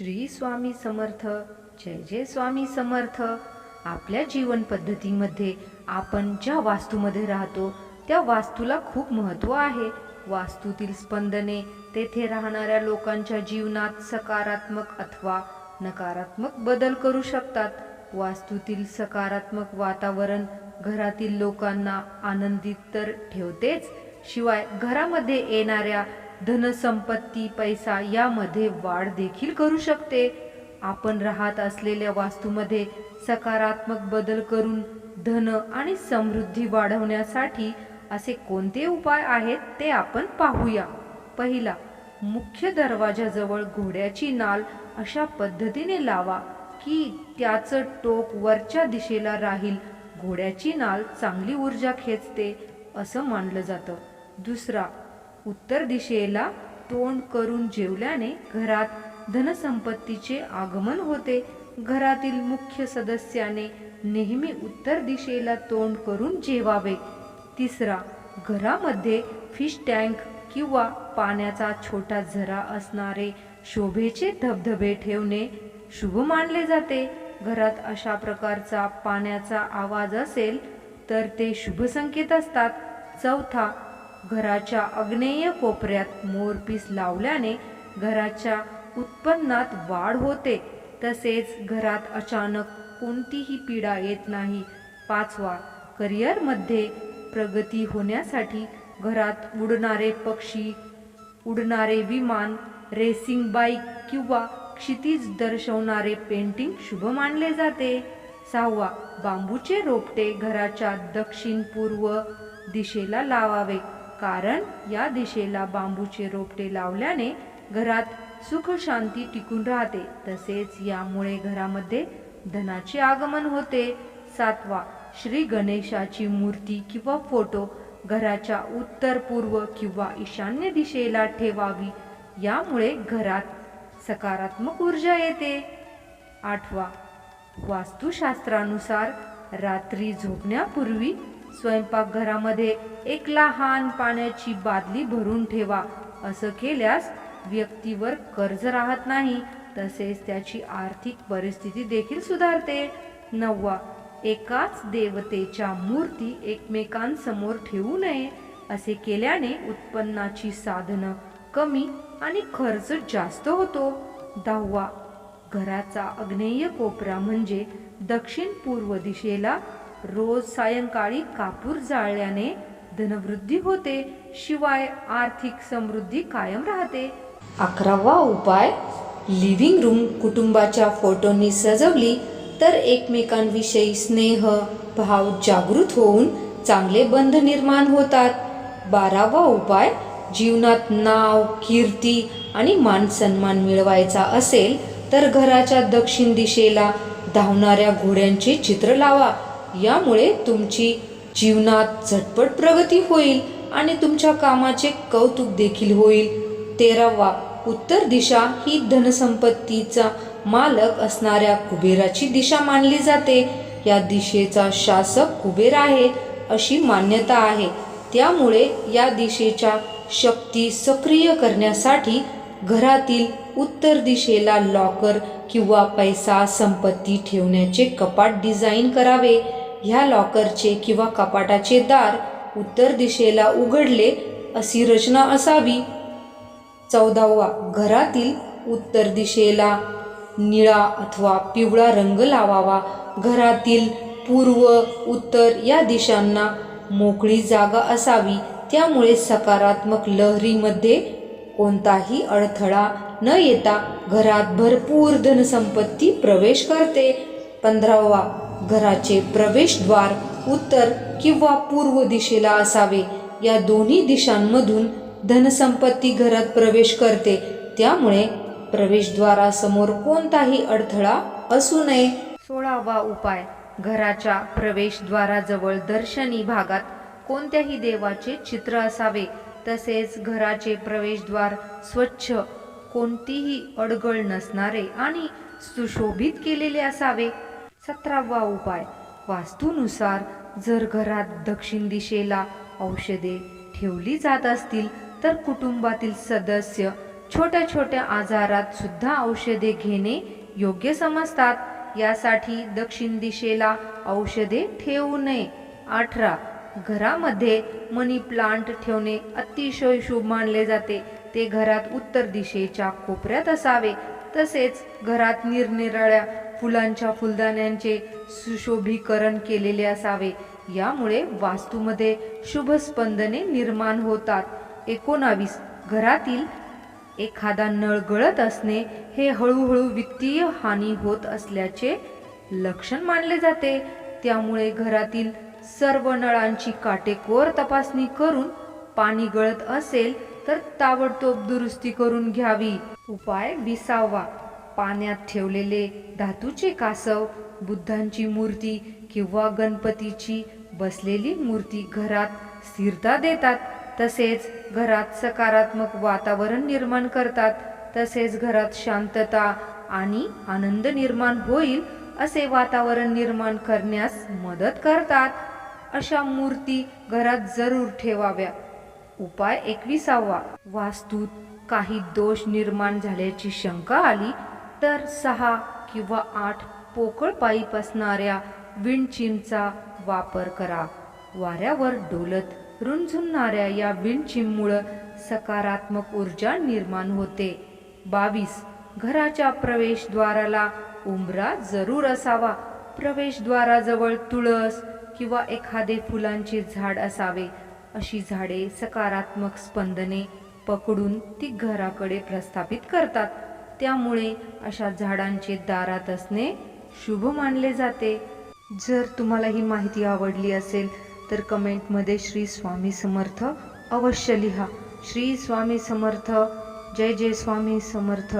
श्री स्वामी समर्थ. जय जय स्वामी समर्थ. आपल्या जीवन पद्धतीमध्ये आपण ज्या वास्तूमध्ये राहतो त्या वास्तूला खूप महत्त्व आहे. वास्तूतील स्पंदने तेथे राहणाऱ्या लोकांच्या जीवनात सकारात्मक अथवा नकारात्मक बदल करू शकतात. वास्तूतील सकारात्मक वातावरण घरातील लोकांना आनंदित तर ठेवतेच शिवाय घरामध्ये येणाऱ्या धनसंपत्ती पैसा यामध्ये वाढ देखील करू शकते. आपण राहत असलेल्या वास्तूमध्ये सकारात्मक बदल करून धन आणि समृद्धी वाढवण्यासाठी असे कोणते उपाय आहेत ते आपण पाहूया. पहिला मुख्य दरवाजाजवळ घोड्याची नाल अशा पद्धतीने लावा की त्याचं टोक वरच्या दिशेला राहील. घोड्याची नाल चांगली ऊर्जा खेचते असं मानलं जातं. दुसरा उत्तर दिशेला तोंड करून जेवल्याने घरात धनसंपत्तीचे आगमन होते. घरातील मुख्य सदस्याने नेहमी उत्तर दिशेला तोंड करून जेवावे. तिसरा घरामध्ये फिश टँक किंवा पाण्याचा छोटा झरा असणारे शोभेचे धबधबे ठेवणे शुभ मानले जाते. घरात अशा प्रकारचा पाण्याचा आवाज असेल तर ते शुभ संकेत असतात. चौथा घराच्या अग्नेय कोपऱ्यात मोरपीस लावल्याने घराच्या उत्पन्नात वाढ होते. तसेच घरात अचानक कोणतीही पीडा येत नाही. पाचवा करिअरमध्ये प्रगती होण्यासाठी घरात उडणारे पक्षी उडणारे विमान रेसिंग बाईक किंवा क्षितिज दर्शवणारे पेंटिंग शुभ मानले जाते. सहावा बांबूचे रोपटे घराच्या दक्षिण पूर्व दिशेला लावावे. कारण या दिशेला बांबूचे रोपटे लावल्याने घरात सुख शांती टिकून राहते. तसेच यामुळे घरामध्ये धनाचे आगमन होते. सातवा श्री गणेशाची मूर्ती किंवा फोटो घराच्या उत्तर पूर्व किंवा ईशान्य दिशेला ठेवावी. यामुळे घरात सकारात्मक ऊर्जा येते. आठवा वास्तुशास्त्रानुसार रात्री झोपण्यापूर्वी स्वयंपाकघरामध्ये एक लहान पाण्याची बादली भरून ठेवा. असं केल्यास व्यक्तीवर कर्ज राहत नाही तसेच त्याची आर्थिक परिस्थिती देखील सुधारते. नववा एकाच देवतेच्या मूर्ती एकमेकांसमोर ठेवू नये. असे केल्याने उत्पन्नाची साधनं कमी आणि खर्च जास्त होतो. दहावा घराचा अग्नेय कोपरा म्हणजे दक्षिण पूर्व दिशेला रोज सायंकाळी कापूर जाळल्याने धनवृद्धी होते शिवाय आर्थिक समृद्धी कायम राहते. अकरावा उपाय लिव्हिंग रूम कुटुंबाच्या फोटोंनी सजवली तर एकमेकांविषयी स्नेह भाव जागृत होऊन चांगले बंध निर्माण होतात. बारावा उपाय जीवनात नाव कीर्ती आणि मान सन्मान मिळवायचा असेल तर घराच्या दक्षिण दिशेला धावणाऱ्या घोड्यांचे चित्र लावा. यामुळे तुमची जीवनात झटपट प्रगती होईल आणि तुमच्या कामाचे कौतुक देखील होईल. तेरावा उत्तर दिशा ही धनसंपत्तीचा मालक असणाऱ्या कुबेराची दिशा मानली जाते. या दिशेचा शासक कुबेर आहे अशी मान्यता आहे. त्यामुळे या दिशेच्या शक्ती सक्रिय करण्यासाठी घरातील उत्तर दिशेला लॉकर किंवा पैसा संपत्ती ठेवण्याचे कपाट डिझाईन करावे. ह्या लॉकरचे किंवा कपाटाचे दार उत्तर दिशेला उघडले अशी रचना असावी. चौदावा घरातील उत्तर दिशेला निळा अथवा पिवळा रंग लावावा. घरातील पूर्व उत्तर या दिशांना मोकळी जागा असावी. त्यामुळे सकारात्मक लहरीमध्ये कोणताही अडथळा न येता घरात भरपूर धनसंपत्ती प्रवेश करते. पंधरावा घराचे प्रवेशद्वार उत्तर किंवा पूर्व दिशेला असावे. या दोन्ही दिशांमधून धनसंपत्ती घरात प्रवेश करते. त्यामुळे प्रवेशद्वारासमोर कोणताही अडथळा असू नये. सोळावा उपाय. घराच्या प्रवेशद्वाराजवळ दर्शनी भागात कोणत्याही देवाचे चित्र असावे. तसेच घराचे प्रवेशद्वार स्वच्छ कोणतीही अडगळ नसणारे आणि सुशोभित केलेले असावे. सतरावा उपाय. वास्तूनुसार जर घरात दक्षिण दिशेला औषधे ठेवली जात असतील तर कुटुंबातील सदस्य छोट्या छोट्या आजारात सुद्धा औषधे घेणे योग्य समजतात. यासाठी दक्षिण दिशेला औषधे ठेवू नये. अठरा. घरामध्ये मनी प्लांट ठेवणे अतिशय शुभ मानले जाते. ते घरात उत्तर दिशेच्या कोपऱ्यात असावे. तसेच घरात निरनिराळ्या फुलांच्या फुलदाण्यांचे सुशोभीकरण केलेले असावे. यामुळे वास्तूमध्ये शुभ स्पंदने निर्माण होतात. एकोणावीस. घरातील एखादा नळ गळत असणे हे हळूहळू वित्तीय हानी होत असल्याचे लक्षण मानले जाते. त्यामुळे घरातील सर्व नळांची काटेकोर तपासणी करून पाणी गळत असेल तर ताबडतोब दुरुस्ती करून घ्यावी. उपाय विसावा. पाण्यात ठेवलेले धातूचे कासव बुद्धांची मूर्ती किंवा गणपतीची बसलेली मूर्ती घरात स्थिरता देतात तसेच घरात सकारात्मक वातावरण निर्माण करतात तसेच घरात शांतता आणि आनंद निर्माण होईल असे वातावरण निर्माण करण्यास मदत करतात. अशा मूर्ती घरात जरूर ठेवाव्या. उपाय एकविसावा. वास्तूत काही दोष निर्माण झाल्याची शंका आली तर सहा किंवा आठ पोकळ पाईप असणाऱ्या विणचिमचा वापर करा. वाऱ्यावर डोलत रुंझुणणाऱ्या या विणचिममुळं सकारात्मक ऊर्जा निर्माण होते. बावीस. घराच्या प्रवेशद्वाराला उंबरा जरूर असावा. प्रवेशद्वाराजवळ तुळस किंवा एखादे फुलांचे झाड असावे. अशी झाडे सकारात्मक स्पंदने पकडून ती घराकडे प्रस्थापित करतात. त्यामुळे अशा झाडांचे दारात असणे शुभ मानले जाते. जर तुम्हाला ही माहिती आवडली असेल तर कमेंटमध्ये श्री स्वामी समर्थ अवश्य लिहा. श्री स्वामी समर्थ जय जय स्वामी समर्थ.